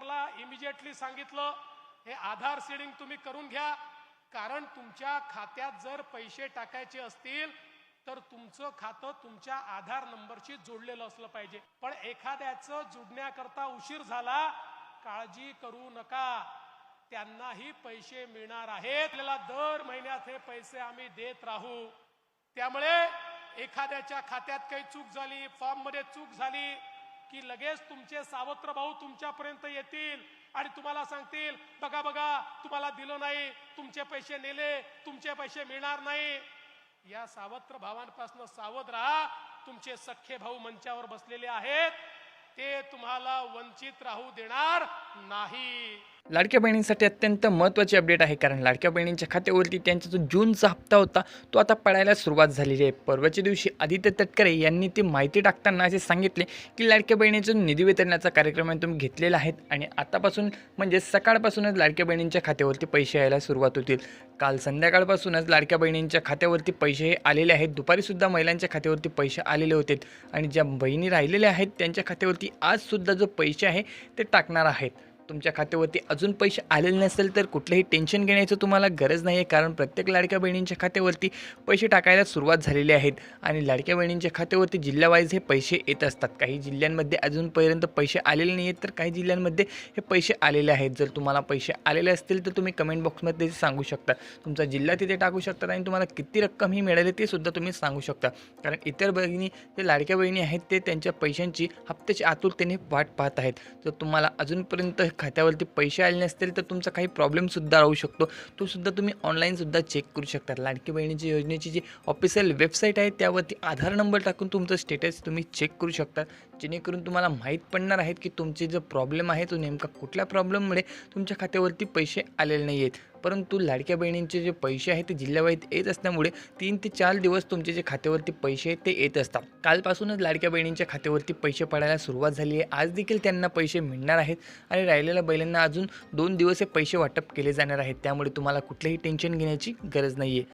सेंटरला इमिजिएटली सांगितलं हे आधार सीडिंग तुम्ही करून घ्या. कारण तुमच्या खात्यात जर पैसे टाकायचे असतील तर तुमचं खातं तुमच्या आधार नंबरशी जोडलेलं असलं पाहिजे. पण एखाद्याचं जुडण्याकरता उशीर झाला काळजी करू नका. त्यांनाही पैसे मिळणार आहेत. आपल्याला दर महिन्यात हे पैसे आम्ही देत राहू. त्यामुळे एखाद्याच्या खात्यात काही चूक झाली फॉर्ममध्ये चूक झाली की लगेच तुमचे सावत्र भाऊ तुमच्यापर्यंत येतील आणि तुम्हाला सांगतील बघा बघा तुम्हाला दिलं नाही तुमचे पैसे नेले तुमचे पैसे मिळणार नाही. या सावत्र भावांपासून सावध राहा. तुमचे सख्खे भाऊ मंचावर बसलेले आहेत. ते तुम्हाला वंचित राहू देणार नाही. लाडक्या बहिणींसाठी अत्यंत महत्त्वाची अपडेट आहे. कारण लाडक्या बहिणींच्या खात्यावरती त्यांचा जो जूनचा हप्ता होता. तो आता पडायला सुरुवात झालेली आहे. परवाच्या दिवशी आदित्य तटकरे यांनी ती माहिती टाकताना असे सांगितले की लाडक्या बहिणीचं निधी वितरणाचा कार्यक्रम तुम्ही घेतलेला आहे आणि आतापासून म्हणजे सकाळपासूनच लाडक्या बहिणींच्या खात्यावरती पैसे यायला सुरुवात होतील. काल संध्याकाळपासूनच लाडक्या बहिणींच्या खात्यावरती पैसे हे आलेले आहेत. दुपारीसुद्धा महिलांच्या खात्यावरती पैसे आलेले होते आणि ज्या बहिणी राहिलेल्या आहेत त्यांच्या खात्यावरती आजसुद्धा जो पैसे आहे ते टाकणार आहेत. तुमच्या खात्यावरती अजून पैसे आलेले नसेल तर कुठलंही टेन्शन घेण्याचं तुम्हाला गरज नाही आहे कारण प्रत्येक लाडक्या बहिणींच्या खात्यावरती पैसे टाकायला सुरुवात झालेली आहेत. आणि लाडक्या बहिणींच्या खात्यावरती जिल्ह्यावाईज हे पैसे येत असतात. काही जिल्ह्यांमध्ये अजूनपर्यंत पैसे आलेले नाही आहेत तर काही जिल्ह्यांमध्ये हे पैसे आलेले आहेत. जर तुम्हाला पैसे आलेले असतील तर तुम्ही कमेंट बॉक्समध्ये सांगू शकता. तुमचा जिल्हा तिथे टाकू शकतात आणि तुम्हाला किती रक्कम ही मिळाली ते सुद्धा तुम्ही सांगू शकता. कारण इतर बहिणी जे लाडक्या बहिणी आहेत ते त्यांच्या पैशांची हप्त्याची आतुरतेने वाट पाहत आहेत. जर तुम्हाला अजूनपर्यंत खात्यावरती पैसे आले नसतील तर तुमचा काही प्रॉब्लेमसुद्धा राहू शकतो. तो सुद्धा तुम्ही ऑनलाईनसुद्धा चेक करू शकता. लाडकी बहिणीची योजनेची जी ऑफिशियल वेबसाईट आहे त्यावरती आधार नंबर टाकून तुमचं स्टेटस तुम्ही चेक करू शकता. जेणेकरून तुम्हाला माहीत पडणार आहेत की तुमचे जो प्रॉब्लेम आहे तो नेमका कुठल्या प्रॉब्लेममुळे तुमच्या खात्यावरती पैसे आलेले नाही आहेत परंतु लाडक्या बहिणींचे जे पैसे आहेत ते जिल्ह्यावाईज येत असल्यामुळे तीन ते चार दिवस तुमचे जे खात्यावरती पैसे आहेत ते येत असतात. कालपासूनच लाडक्या बहिणींच्या खात्यावरती पैसे पडायला सुरुवात झाली आहे. आज देखील त्यांना पैसे मिळणार आहेत आणि राहिलेल्या बैलांना अजून दोन दिवस हे पैसे वाटप केले जाणार आहेत. त्यामुळे तुम्हाला कुठलंही टेन्शन घेण्याची गरज नाही आहे